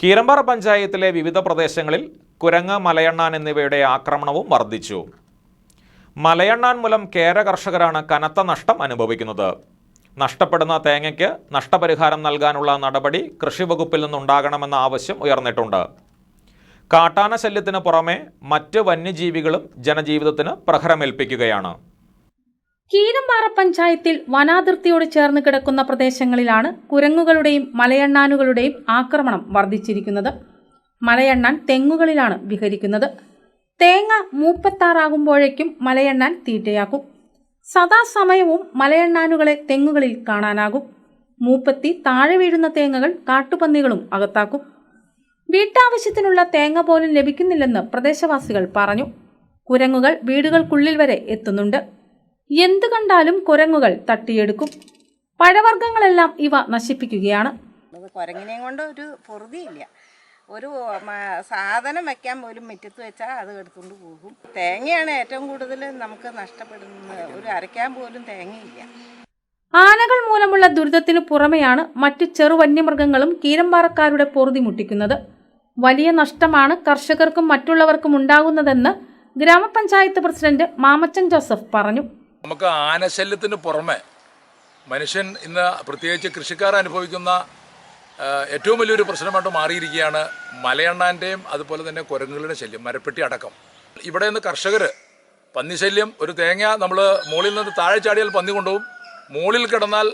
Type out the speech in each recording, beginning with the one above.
കീരമ്പാറ പഞ്ചായത്തിലെ വിവിധ പ്രദേശങ്ങളിൽ കുരങ്ങ് മലയണ്ണാൻ എന്നിവയുടെ ആക്രമണവും വർദ്ധിച്ചു. മലയണ്ണാൻ മൂലം കേര കർഷകരാണ് കനത്ത നഷ്ടം അനുഭവിക്കുന്നത്. നഷ്ടപ്പെടുന്ന തേങ്ങയ്ക്ക് നഷ്ടപരിഹാരം നൽകാനുള്ള നടപടി കൃഷിവകുപ്പിൽ നിന്നുണ്ടാകണമെന്ന ആവശ്യം ഉയർന്നിട്ടുണ്ട്. കാട്ടാന ശല്യത്തിന് പുറമെ മറ്റ് വന്യജീവികളും ജനജീവിതത്തിന് പ്രഹരമേൽപ്പിക്കുകയാണ്. കീരമ്പാറ പഞ്ചായത്തിൽ വനാതിർത്തിയോട് ചേർന്ന് കിടക്കുന്ന പ്രദേശങ്ങളിലാണ് കുരങ്ങുകളുടെയും മലയണ്ണാനുകളുടെയും ആക്രമണം വർദ്ധിച്ചിരിക്കുന്നത്. മലയണ്ണാൻ തെങ്ങുകളിലാണ് വിഹരിക്കുന്നത്. തേങ്ങ മൂപ്പത്താറാകുമ്പോഴേക്കും മലയണ്ണാൻ തീറ്റയാക്കും. സദാസമയവും മലയണ്ണാനുകളെ തെങ്ങുകളിൽ കാണാനാകും. മൂപ്പത്തി താഴെ വീഴുന്ന തേങ്ങകൾ കാട്ടുപന്നികളും അകത്താക്കും. വീട്ടാവശ്യത്തിനുള്ള തേങ്ങ പോലും ലഭിക്കുന്നില്ലെന്ന് പ്രദേശവാസികൾ പറഞ്ഞു. കുരങ്ങുകൾ വീടുകൾക്കുള്ളിൽ വരെ എത്തുന്നുണ്ട്. എന്തു കണ്ടാലും കുരങ്ങുകൾ തട്ടിയെടുക്കും. പഴവർഗങ്ങളെല്ലാം ഇവ നശിപ്പിക്കുകയാണ്. കുരങ്ങിനെയും കൊണ്ട് ഒരു പൊറുതിയില്ല. ഒരു സാധനം വെക്കാൻ പോലും മുറ്റത്ത് വെച്ചാൽ അത് എടുത്തുകൊണ്ട് പോകും. തേങ്ങയാണ് ഏറ്റവും കൂടുതൽ നമുക്ക് നഷ്ടപ്പെടുന്നത്. ഒരു അരയ്ക്കാൻ പോലും തേങ്ങയില്ല. ആനകൾ മൂലമുള്ള ദുരിതത്തിനു പുറമെയാണ് മറ്റു ചെറു വന്യമൃഗങ്ങളും കീരമ്പാറക്കാരുടെ പൊറുതി മുട്ടിക്കുന്നത്. വലിയ നഷ്ടമാണ് കർഷകർക്കും മറ്റുള്ളവർക്കും ഉണ്ടാകുന്നതെന്ന് ഗ്രാമപഞ്ചായത്ത് പ്രസിഡന്റ് മാമച്ചൻ ജോസഫ് പറഞ്ഞു. നമുക്ക് ആനശല്യത്തിന് പുറമെ മനുഷ്യൻ ഇന്ന് പ്രത്യേകിച്ച് കൃഷിക്കാർ അനുഭവിക്കുന്ന ഏറ്റവും വലിയൊരു പ്രശ്നമായിട്ട് മാറിയിരിക്കുകയാണ് മലയണ്ണാന്റെയും അതുപോലെ തന്നെ കുരങ്ങുകളുടെ ശല്യം മരപ്പെട്ടി അടക്കം. ഇവിടെ നിന്ന് കർഷകർ പന്നിശല്യം ഒരു തേങ്ങ നമ്മൾ മുകളിൽ നിന്ന് താഴെ ചാടിയാൽ പന്നി കൊണ്ടുപോകും. മുകളിൽ കിടന്നാൽ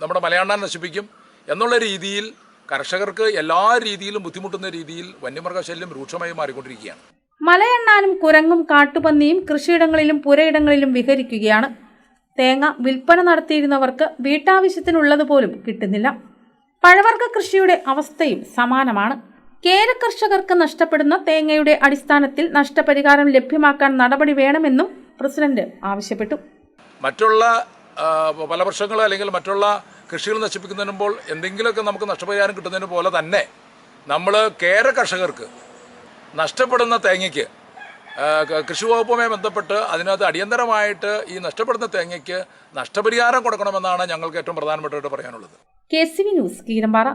നമ്മുടെ മലയണ്ണാൻ നശിപ്പിക്കും. എന്നുള്ള രീതിയിൽ കർഷകർക്ക് എല്ലാ രീതിയിലും ബുദ്ധിമുട്ടുന്ന രീതിയിൽ വന്യമൃഗശല്യം രൂക്ഷമായി മാറിക്കൊണ്ടിരിക്കുകയാണ്. മലയെണ്ണാനും കുരങ്ങും കാട്ടുപന്നിയും കൃഷിയിടങ്ങളിലും പുരയിടങ്ങളിലും വിഹരിക്കുകയാണ്. തേങ്ങ വിൽപ്പന നടത്തിയിരുന്നവർക്ക് വീട്ടാവശ്യത്തിനുള്ളതുപോലും കിട്ടുന്നില്ല. പഴവർഗ കൃഷിയുടെ അവസ്ഥയും സമാനമാണ്. കേര കർഷകർക്ക് നഷ്ടപ്പെടുന്ന തേങ്ങയുടെ അടിസ്ഥാനത്തിൽ നഷ്ടപരിഹാരം ലഭ്യമാക്കാൻ നടപടി വേണമെന്നും പ്രസിഡന്റ് ആവശ്യപ്പെട്ടു. മറ്റുള്ള പല വർഷങ്ങൾ അല്ലെങ്കിൽ മറ്റുള്ള കൃഷികൾ നശിപ്പിക്കുന്നതിനുമ്പോൾ എന്തെങ്കിലുമൊക്കെ നമുക്ക് നഷ്ടപരിഹാരം കിട്ടുന്നതിന് പോലെ തന്നെ നമ്മൾ കേര കർഷകർക്ക് നഷ്ടപ്പെടുന്ന തേങ്ങയ്ക്ക് കൃഷി വകുപ്പുമായി ബന്ധപ്പെട്ട് അതിനകത്ത് അടിയന്തരമായിട്ട് ഈ നഷ്ടപ്പെടുന്ന തേങ്ങയ്ക്ക് നഷ്ടപരിഹാരം കൊടുക്കണമെന്നാണ് ഞങ്ങൾക്ക് ഏറ്റവും പ്രധാനപ്പെട്ടായിട്ട് പറയാനുള്ളത്. K C V news Keerampara.